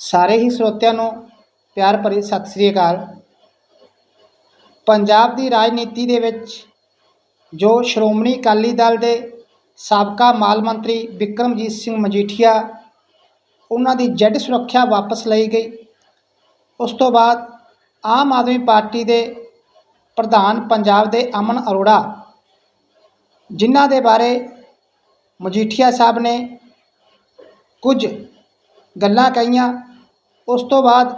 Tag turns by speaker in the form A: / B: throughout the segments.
A: ਸਾਰੇ ਹੀ ਸਰੋਤਿਆਂ ਨੂੰ ਪਿਆਰ ਭਰੀ ਸਤਿ ਸ੍ਰੀ ਅਕਾਲ। ਪੰਜਾਬ ਦੀ ਰਾਜਨੀਤੀ ਦੇ ਵਿੱਚ ਜੋ ਸ਼੍ਰੋਮਣੀ ਅਕਾਲੀ ਦਲ ਦੇ ਸਾਬਕਾ ਮਾਲ ਮੰਤਰੀ ਵਿਕਰਮਜੀਤ ਸਿੰਘ ਮਜੀਠੀਆ, ਉਹਨਾਂ ਦੀ ਜੈਡ ਸੁਰੱਖਿਆ ਵਾਪਸ ਲਈ ਗਈ। ਉਸ ਤੋਂ ਬਾਅਦ ਆਮ ਆਦਮੀ ਪਾਰਟੀ ਦੇ ਪ੍ਰਧਾਨ ਪੰਜਾਬ ਦੇ ਅਮਨ ਅਰੋੜਾ, ਜਿਨ੍ਹਾਂ ਦੇ ਬਾਰੇ ਮਜੀਠੀਆ ਸਾਹਿਬ ਨੇ ਕੁਝ ਗੱਲਾਂ ਕਹੀਆਂ। ਉਸ ਤੋਂ ਬਾਅਦ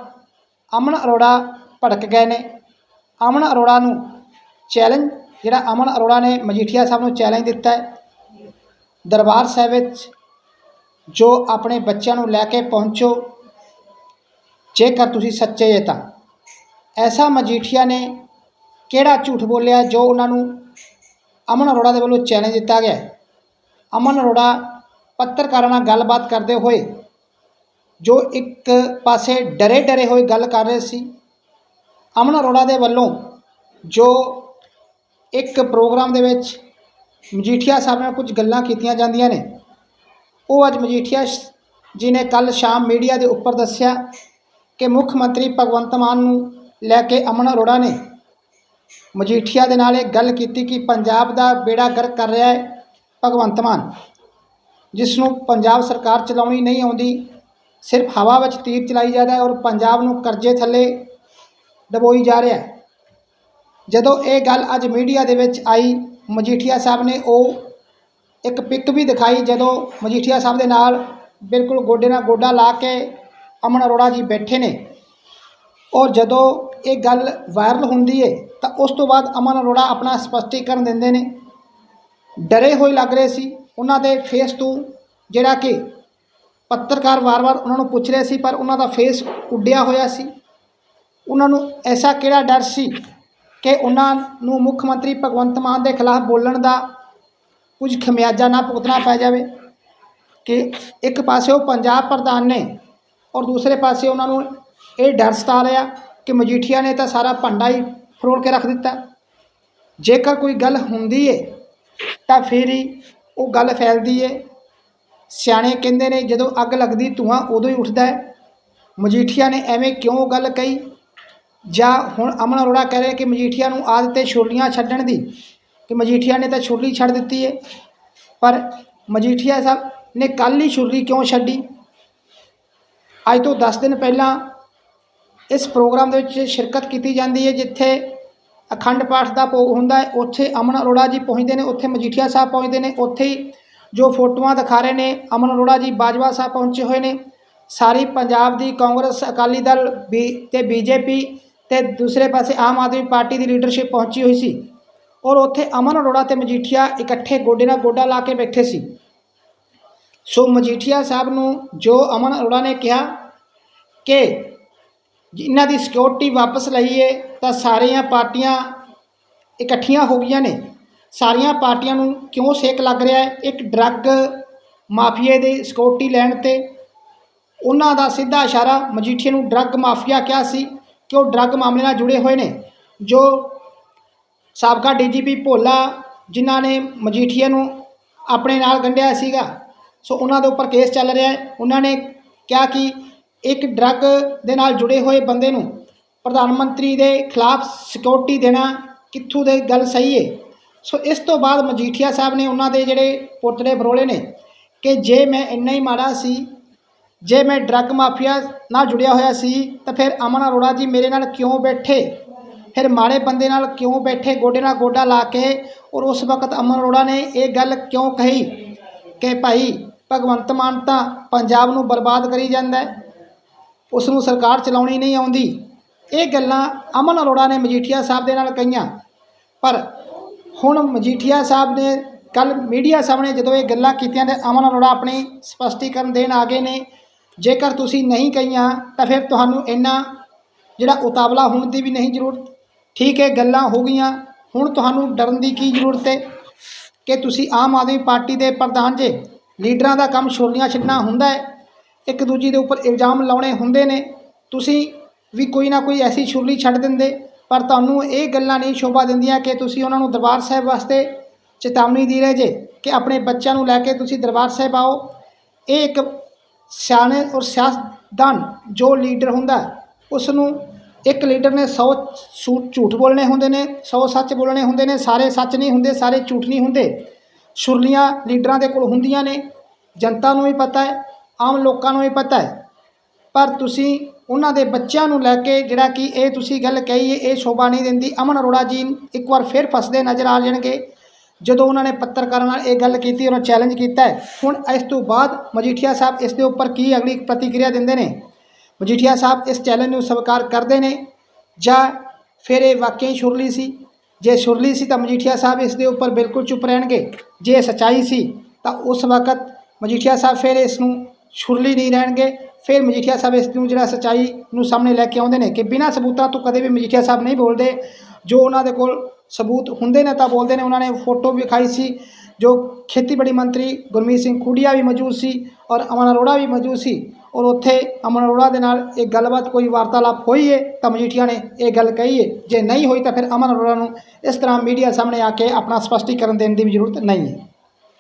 A: ਅਮਨ ਅਰੋੜਾ ਭੜਕ ਗਏ ਨੇ। ਅਮਨ ਅਰੋੜਾ ਨੂੰ ਚੈਲੰਜ ਜਿਹੜਾ ਅਮਨ ਅਰੋੜਾ ਨੇ ਮਜੀਠੀਆ ਸਾਹਿਬ ਨੂੰ ਚੈਲੰਜ ਦਿੱਤਾ ਹੈ। ਦਰਬਾਰ ਸਾਹਿਬ ਵਿੱਚ ਜੋ ਆਪਣੇ ਬੱਚਿਆਂ ਨੂੰ ਲੈ ਕੇ ਪਹੁੰਚੋ, ਜੇਕਰ ਤੁਸੀਂ ਸੱਚੇ ਜੇ ਤਾਂ। ਐਸਾ ਮਜੀਠੀਆ ਨੇ ਕਿਹੜਾ ਝੂਠ ਬੋਲਿਆ ਜੋ ਉਹਨਾਂ ਨੂੰ ਅਮਨ ਅਰੋੜਾ ਦੇ ਵੱਲੋਂ ਚੈਲੰਜ ਦਿੱਤਾ ਗਿਆ ਅਮਨ ਅਰੋੜਾ ਪੱਤਰਕਾਰਾਂ ਨਾਲ ਗੱਲਬਾਤ ਕਰਦੇ ਹੋਏ ਜੋ ਇੱਕ ਪਾਸੇ ਡਰੇ ਡਰੇ ਹੋਏ ਗੱਲ ਕਰ ਰਹੇ ਸੀ, ਅਮਨ ਅਰੋੜਾ ਦੇ ਵੱਲੋਂ ਜੋ ਇੱਕ ਪ੍ਰੋਗਰਾਮ ਦੇ ਵਿੱਚ ਮਜੀਠੀਆ ਸਾਹਿਬ ਨਾਲ ਕੁਝ ਗੱਲਾਂ ਕੀਤੀਆਂ ਜਾਂਦੀਆਂ ਨੇ, ਉਹ ਅੱਜ ਮਜੀਠੀਆ ਜੀ ਨੇ ਕੱਲ ਸ਼ਾਮ ਮੀਡੀਆ ਦੇ ਉੱਪਰ ਦੱਸਿਆ ਕਿ ਮੁੱਖ ਮੰਤਰੀ ਭਗਵੰਤ ਮਾਨ ਨੂੰ ਲੈ ਕੇ ਅਮਨ ਅਰੋੜਾ ਨੇ ਮਜੀਠੀਆ ਦੇ ਨਾਲ ਇਹ ਗੱਲ ਕੀਤੀ ਕਿ ਪੰਜਾਬ ਦਾ ਬੇੜਾ ਗਰਕ ਕਰ ਰਿਹਾ ਹੈ ਭਗਵੰਤ ਮਾਨ, ਜਿਸ ਨੂੰ ਪੰਜਾਬ ਸਰਕਾਰ ਚਲਾਉਣੀ ਨਹੀਂ ਆਉਂਦੀ ਸਿਰਫ ਹਵਾ ਵਿੱਚ ਤੀਰ ਚਲਾਈ ਜਾ ਰਿਹਾ ਔਰ ਪੰਜਾਬ ਨੂੰ ਕਰਜ਼ੇ ਥੱਲੇ ਡਬੋਈ ਜਾ ਰਿਹਾ ਜਦੋਂ ਇਹ ਗੱਲ ਅੱਜ ਮੀਡੀਆ ਦੇ ਵਿੱਚ ਆਈ, ਮਜੀਠੀਆ ਸਾਹਿਬ ਨੇ ਉਹ ਇੱਕ ਪਿਕ ਵੀ ਦਿਖਾਈ ਜਦੋਂ ਮਜੀਠੀਆ ਸਾਹਿਬ ਦੇ ਨਾਲ ਬਿਲਕੁਲ ਗੋਡੇ ਨਾਲ ਗੋਡਾ ਲਾ ਕੇ ਅਮਨ ਅਰੋੜਾ ਜੀ ਬੈਠੇ ਨੇ। ਔਰ ਜਦੋਂ ਇਹ ਗੱਲ ਵਾਇਰਲ ਹੁੰਦੀ ਹੈ ਤਾਂ ਉਸ ਤੋਂ ਬਾਅਦ ਅਮਨ ਅਰੋੜਾ ਆਪਣਾ ਸਪਸ਼ਟੀਕਰਨ ਦਿੰਦੇ ਨੇ। ਡਰੇ ਹੋਏ ਲੱਗ ਰਹੇ ਸੀ। ਉਹਨਾਂ ਦੇ ਫੇਸ ਤੋਂ ਜਿਹੜਾ ਕਿ ਪੱਤਰਕਾਰ ਵਾਰ-ਵਾਰ ਉਹਨਾਂ ਨੂੰ ਪੁੱਛ ਰਹੇ ਸੀ, ਪਰ ਉਹਨਾਂ ਦਾ ਫੇਸ ਉੱਡਿਆ ਹੋਇਆ ਸੀ। ਉਹਨਾਂ ਨੂੰ ਐਸਾ ਕਿਹੜਾ ਡਰ ਸੀ ਕਿ ਉਹਨਾਂ ਨੂੰ ਮੁੱਖ ਮੰਤਰੀ ਭਗਵੰਤ ਮਾਨ ਦੇ ਖਿਲਾਫ ਬੋਲਣ ਦਾ ਕੁਝ ਖਮਿਆਜਾ ਨਾ ਭੁਗਤਣਾ ਪੈ ਜਾਵੇ? ਕਿ ਇੱਕ ਪਾਸੇ ਉਹ ਪੰਜਾਬ ਪ੍ਰਧਾਨ ਨੇ ਔਰ ਦੂਸਰੇ ਪਾਸੇ ਉਹਨਾਂ ਨੂੰ ਇਹ ਡਰ ਸਤਾ ਰਿਹਾ ਕਿ ਮਜੀਠੀਆ ਨੇ ਤਾਂ ਸਾਰਾ ਭੰਡਾ ਹੀ ਫਰੋੜ ਕੇ ਰੱਖ ਦਿੱਤਾ। ਜੇਕਰ ਕੋਈ ਗੱਲ ਹੁੰਦੀ ਏ, ਤਾਂ ਫਿਰ ਹੀ ਉਹ ਗੱਲ ਫੈਲਦੀ ਏ। ਸਿਆਣੇ ਕਹਿੰਦੇ ਨੇ, ਜਦੋਂ ਅੱਗ ਲੱਗਦੀ ਧੂਆਂ ਉਦੋਂ ਹੀ ਉੱਠਦਾ ਹੈ। ਮਜੀਠੀਆ ਨੇ ਐਵੇਂ ਕਿਉਂ ਗੱਲ ਕਹੀ? ਜਾਂ ਹੁਣ ਅਮਨ ਅਰੋੜਾ ਕਹਿ ਰਿਹਾ ਕਿ ਮਜੀਠੀਆ ਨੂੰ ਆਦਤ ਹੈ ਛੁਰਲੀਆਂ ਛੱਡਣ ਦੀ, ਕਿ ਮਜੀਠੀਆ ਨੇ ਤਾਂ ਛੁਰਲੀ ਛੱਡ ਦਿੱਤੀ ਹੈ। ਪਰ ਮਜੀਠੀਆ ਸਾਹਿਬ ਨੇ ਕੱਲ੍ਹ ਹੀ ਛੁਰਲੀ ਕਿਉਂ ਛੱਡੀ? ਅੱਜ ਤੋਂ 10 ਦਿਨ ਪਹਿਲਾਂ ਇਸ ਪ੍ਰੋਗਰਾਮ ਦੇ ਵਿੱਚ ਸ਼ਿਰਕਤ ਕੀਤੀ ਜਾਂਦੀ ਹੈ, ਜਿੱਥੇ ਅਖੰਡ ਪਾਠ ਦਾ ਭੋਗ ਹੁੰਦਾ ਹੈ। ਉੱਥੇ ਅਮਨ ਅਰੋੜਾ ਜੀ ਪਹੁੰਚਦੇ ਨੇ, ਉੱਥੇ ਮਜੀਠੀਆ ਸਾਹਿਬ ਪਹੁੰਚਦੇ ਨੇ, ਉੱਥੇ ਹੀ ਜੋ ਫੋਟੋਆਂ ਦਿਖਾ ਰਹੇ ਨੇ, ਅਮਨ ਅਰੋੜਾ ਜੀ ਬਾਜਵਾ ਸਾਹਿਬ ਪਹੁੰਚੇ ਹੋਏ ਨੇ। ਸਾਰੀ ਪੰਜਾਬ ਦੀ ਕਾਂਗਰਸ ਅਕਾਲੀ ਦਲ ਬੀ ਤੇ ਬੀਜੇਪੀ ਤੇ ਦੂਸਰੇ ਪਾਸੇ ਆਮ ਆਦਮੀ ਪਾਰਟੀ ਦੀ ਲੀਡਰਸ਼ਿਪ ਪਹੁੰਚੀ ਹੋਈ ਸੀ। ਔਰ ਉੱਥੇ ਅਮਨ ਅਰੋੜਾ ਤੇ ਮਜੀਠੀਆ ਇਕੱਠੇ ਗੋਡੇ ਨਾਲ ਗੋਡਾ ਲਾ ਕੇ ਬੈਠੇ ਸੀ। ਸੋ ਮਜੀਠੀਆ ਸਾਹਿਬ ਨੂੰ ਜੋ ਅਮਨ ਅਰੋੜਾ ਨੇ ਕਿਹਾ ਕਿ ਇਹਨਾਂ ਦੀ ਸਿਕਿਉਰਿਟੀ ਵਾਪਸ ਲਈਏ ਤਾਂ ਸਾਰੀਆਂ ਪਾਰਟੀਆਂ ਇਕੱਠੀਆਂ ਹੋ ਗਈਆਂ ਨੇ। ਸਾਰੀਆਂ ਪਾਰਟੀਆਂ ਨੂੰ ਕਿਉਂ ਸੇਕ ਲੱਗ ਰਿਹਾ ਹੈ? ਇੱਕ ਡਰੱਗ ਮਾਫੀਏ ਦੀ ਸਿਕਿਉਰਿਟੀ ਲੈਣ ਤੇ ਉਹਨਾਂ ਦਾ ਸਿੱਧਾ ਇਸ਼ਾਰਾ ਮਜੀਠੀਆ ਨੂੰ ਡਰੱਗ ਮਾਫੀਆ ਕਿਹਾ ਸੀ ਕਿ ਉਹ ਡਰੱਗ ਮਾਮਲੇ ਨਾਲ ਜੁੜੇ ਹੋਏ ਨੇ, ਜੋ ਸਾਬਕਾ ਡੀਜੀਪੀ ਭੋਲਾ ਜਿਨ੍ਹਾਂ ਨੇ ਮਜੀਠੀਆ ਨੂੰ ਆਪਣੇ ਨਾਲ ਗੰਢਿਆ ਸੀਗਾ। ਸੋ ਉਹਨਾਂ ਦੇ ਉੱਪਰ ਕੇਸ ਚੱਲ ਰਿਹਾ ਹੈ। ਉਹਨਾਂ ਨੇ ਕਿਹਾ ਕਿ ਇੱਕ ਡਰੱਗ ਦੇ ਨਾਲ ਜੁੜੇ ਹੋਏ ਬੰਦੇ ਨੂੰ ਪ੍ਰਧਾਨ ਮੰਤਰੀ ਦੇ ਖਿਲਾਫ ਸਿਕਿਉਰਿਟੀ ਦੇਣਾ ਕਿੱਥੋਂ ਦੇ ਗੱਲ ਸਹੀ ਹੈ? ਸੋ ਇਸ ਤੋਂ ਬਾਅਦ ਮਜੀਠੀਆ ਸਾਹਿਬ ਨੇ ਉਹਨਾਂ ਦੇ ਜਿਹੜੇ ਪੁਤਲੇ ਬਰੋਲੇ ਨੇ ਕਿ ਜੇ ਮੈਂ ਇੰਨਾ ਹੀ ਮਾੜਾ ਸੀ, ਜੇ ਮੈਂ ਡਰੱਗ ਮਾਫੀਆ ਨਾਲ ਜੁੜਿਆ ਹੋਇਆ ਸੀ, ਤਾਂ ਫਿਰ ਅਮਨ ਅਰੋੜਾ ਜੀ ਮੇਰੇ ਨਾਲ ਕਿਉਂ ਬੈਠੇ? ਫਿਰ ਮਾੜੇ ਬੰਦੇ ਨਾਲ ਕਿਉਂ ਬੈਠੇ? ਗੋਡੇ ਨਾਲ ਗੋਡਾ ਲਾ ਕੇ ਔਰ ਉਸ ਵਕਤ ਅਮਨ ਅਰੋੜਾ ਨੇ ਇਹ ਗੱਲ ਕਿਉਂ ਕਹੀ ਕਿ ਭਾਈ ਭਗਵੰਤ ਮਾਨ ਤਾਂ ਪੰਜਾਬ ਨੂੰ ਬਰਬਾਦ ਕਰੀ ਜਾਂਦਾ ਉਸ ਨੂੰ ਸਰਕਾਰ ਚਲਾਉਣੀ ਨਹੀਂ ਆਉਂਦੀ। ਇਹ ਗੱਲਾਂ ਅਮਨ ਅਰੋੜਾ ਨੇ ਮਜੀਠੀਆ ਸਾਹਿਬ ਦੇ ਨਾਲ ਕਹੀਆਂ। ਪਰ ਹੁਣ ਮਜੀਠੀਆ ਸਾਹਿਬ ਨੇ ਕੱਲ ਮੀਡੀਆ ਸਾਹਮਣੇ ਜਦੋਂ ਇਹ ਗੱਲਾਂ ਕੀਤੀਆਂ ਤੇ ਅਮਨ ਅਰੋੜਾ ਆਪਣੀ ਸਪਸ਼ਟੀਕਰਨ ਦੇਣ ਆ ਗਏ ਨੇ, ਜੇਕਰ ਤੁਸੀਂ ਨਹੀਂ ਕਹੀਆਂ ਤਾਂ ਫਿਰ ਤੁਹਾਨੂੰ ਇੰਨਾ ਜਿਹੜਾ ਉਤਾਵਲਾ ਹੋਣ ਦੀ ਵੀ ਨਹੀਂ ਜ਼ਰੂਰਤ। ਠੀਕ ਹੈ, ਗੱਲਾਂ ਹੋ ਗਈਆਂ, ਹੁਣ ਤੁਹਾਨੂੰ ਡਰਨ ਦੀ ਕੀ ਜ਼ਰੂਰਤ ਹੈ? ਕਿ ਤੁਸੀਂ ਆਮ ਆਦਮੀ ਪਾਰਟੀ ਦੇ ਪ੍ਰਧਾਨ ਜੇ, ਲੀਡਰਾਂ ਦਾ ਕੰਮ ਛੋਲੀਆਂ ਛੱਡਣਾ ਹੁੰਦਾ ਹੈ, ਇੱਕ ਦੂਜੇ ਦੇ ਉੱਪਰ ਇਲਜ਼ਾਮ ਲਾਉਣੇ ਹੁੰਦੇ ਨੇ, ਤੁਸੀਂ ਵੀ ਕੋਈ ਨਾ ਕੋਈ ਐਸੀ ਛੁਰਲੀ ਛੱਡ ਦਿੰਦੇ। ਪਰ ਤੁਹਾਨੂੰ ਇਹ ਗੱਲਾਂ ਨਹੀਂ ਸ਼ੋਭਾ ਦਿੰਦੀਆਂ ਕਿ ਤੁਸੀਂ ਉਹਨਾਂ ਨੂੰ ਦਰਬਾਰ ਸਾਹਿਬ ਵਾਸਤੇ ਚੇਤਾਵਨੀ ਦੇ ਰਹੇ ਜੇ, ਕਿ ਆਪਣੇ ਬੱਚਿਆਂ ਨੂੰ ਲੈ ਕੇ ਤੁਸੀਂ ਦਰਬਾਰ ਸਾਹਿਬ ਆਓ। ਇਹ ਇੱਕ ਸਿਆਣੇ ਔਰ ਸਿਆਸਤਦਾਨ ਜੋ ਲੀਡਰ ਹੁੰਦਾ ਉਸ ਨੂੰ ਇੱਕ ਲੀਡਰ ਨੇ 100 ਝੂਠ ਬੋਲਣੇ ਹੁੰਦੇ ਨੇ 100 ਸੱਚ ਬੋਲਣੇ ਹੁੰਦੇ ਨੇ, ਸਾਰੇ ਸੱਚ ਨਹੀਂ ਹੁੰਦੇ, ਸਾਰੇ ਝੂਠ ਨਹੀਂ ਹੁੰਦੇ। ਸੁਰਲੀਆਂ ਲੀਡਰਾਂ ਦੇ ਕੋਲ ਹੁੰਦੀਆਂ ਨੇ, ਜਨਤਾ ਨੂੰ ਵੀ ਪਤਾ ਹੈ, ਆਮ ਲੋਕਾਂ ਨੂੰ ਵੀ ਪਤਾ ਹੈ। ਪਰ ਤੁਸੀਂ ਉਹਨਾਂ ਦੇ ਬੱਚਿਆਂ ਨੂੰ ਲੈ ਕੇ ਜਿਹੜਾ ਕਿ ਇਹ ਤੁਸੀਂ ਗੱਲ ਕਹੀ ਇਹ ਸ਼ੋਭਾ ਨਹੀਂ ਦਿੰਦੀ। ਅਮਨ ਅਰੋੜਾ ਜੀ ਇੱਕ ਵਾਰ ਫਿਰ ਫਸਦੇ ਨਜ਼ਰ ਆ ਜਾਣਗੇ। ਜਦੋਂ ਉਹਨਾਂ ਨੇ ਪੱਤਰਕਾਰਾਂ ਨਾਲ ਇਹ ਗੱਲ ਕੀਤੀ, ਉਹਨਾਂ ਚੈਲੰਜ ਕੀਤਾ ਹੁਣ ਇਸ ਤੋਂ ਬਾਅਦ ਮਜੀਠੀਆ ਸਾਹਿਬ ਇਸ ਦੇ ਉੱਪਰ ਕੀ ਅਗਲੀ ਪ੍ਰਤੀਕਿਰਿਆ ਦਿੰਦੇ ਨੇ? ਮਜੀਠੀਆ ਸਾਹਿਬ ਇਸ ਚੈਲੰਜ ਨੂੰ ਸਵੀਕਾਰ ਕਰਦੇ ਨੇ ਜਾਂ ਫਿਰ ਇਹ ਵਾਕਈ ਸ਼ੁਰਲੀ ਸੀ? ਜੇ ਸ਼ੁਰਲੀ ਸੀ ਤਾਂ ਮਜੀਠੀਆ ਸਾਹਿਬ ਇਸ ਦੇ ਉੱਪਰ ਬਿਲਕੁਲ ਚੁੱਪ ਰਹਿਣਗੇ। ਜੇ ਇਹ ਸਚਾਈ ਸੀ ਤਾਂ ਉਸ ਵਕਤ ਮਜੀਠੀਆ ਸਾਹਿਬ ਫਿਰ ਇਸ ਨੂੰ ਸ਼ੁਰਲੀ ਨਹੀਂ ਰਹਿਣਗੇ। ਫਿਰ ਮਜੀਠੀਆ ਸਾਹਿਬ ਇਸ ਨੂੰ ਜਿਹੜਾ ਸੱਚਾਈ ਨੂੰ ਸਾਹਮਣੇ ਲੈ ਕੇ ਆਉਂਦੇ ਨੇ ਕਿ ਬਿਨਾਂ ਸਬੂਤਾਂ ਤੋਂ ਕਦੇ ਵੀ ਮਜੀਠੀਆ ਸਾਹਿਬ ਨਹੀਂ ਬੋਲਦੇ। ਜੋ ਉਹਨਾਂ ਦੇ ਕੋਲ ਸਬੂਤ ਹੁੰਦੇ ਨੇ ਤਾਂ ਬੋਲਦੇ ਨੇ। ਉਹਨਾਂ ਨੇ ਫੋਟੋ ਵੀ ਵਿਖਾਈ ਸੀ, ਜੋ ਖੇਤੀਬਾੜੀ ਮੰਤਰੀ ਗੁਰਮੀਤ ਸਿੰਘ ਖੂਡੀਆ ਵੀ ਮੌਜੂਦ ਸੀ ਔਰ ਅਮਨ ਅਰੋੜਾ ਵੀ ਮੌਜੂਦ ਸੀ। ਔਰ ਉੱਥੇ ਅਮਨ ਅਰੋੜਾ ਦੇ ਨਾਲ ਇਹ ਗੱਲਬਾਤ ਕੋਈ ਵਾਰਤਾਲਾਪ ਹੋਈ ਹੈ ਤਾਂ ਮਜੀਠੀਆ ਨੇ ਇਹ ਗੱਲ ਕਹੀ ਹੈ ਜੇ ਨਹੀਂ ਹੋਈ ਤਾਂ ਫਿਰ ਅਮਨ ਅਰੋੜਾ ਨੂੰ ਇਸ ਤਰ੍ਹਾਂ ਮੀਡੀਆ ਸਾਹਮਣੇ ਆ ਕੇ ਆਪਣਾ ਸਪਸ਼ਟੀਕਰਨ ਦੇਣ ਦੀ ਵੀ ਜ਼ਰੂਰਤ ਨਹੀਂ ਹੈ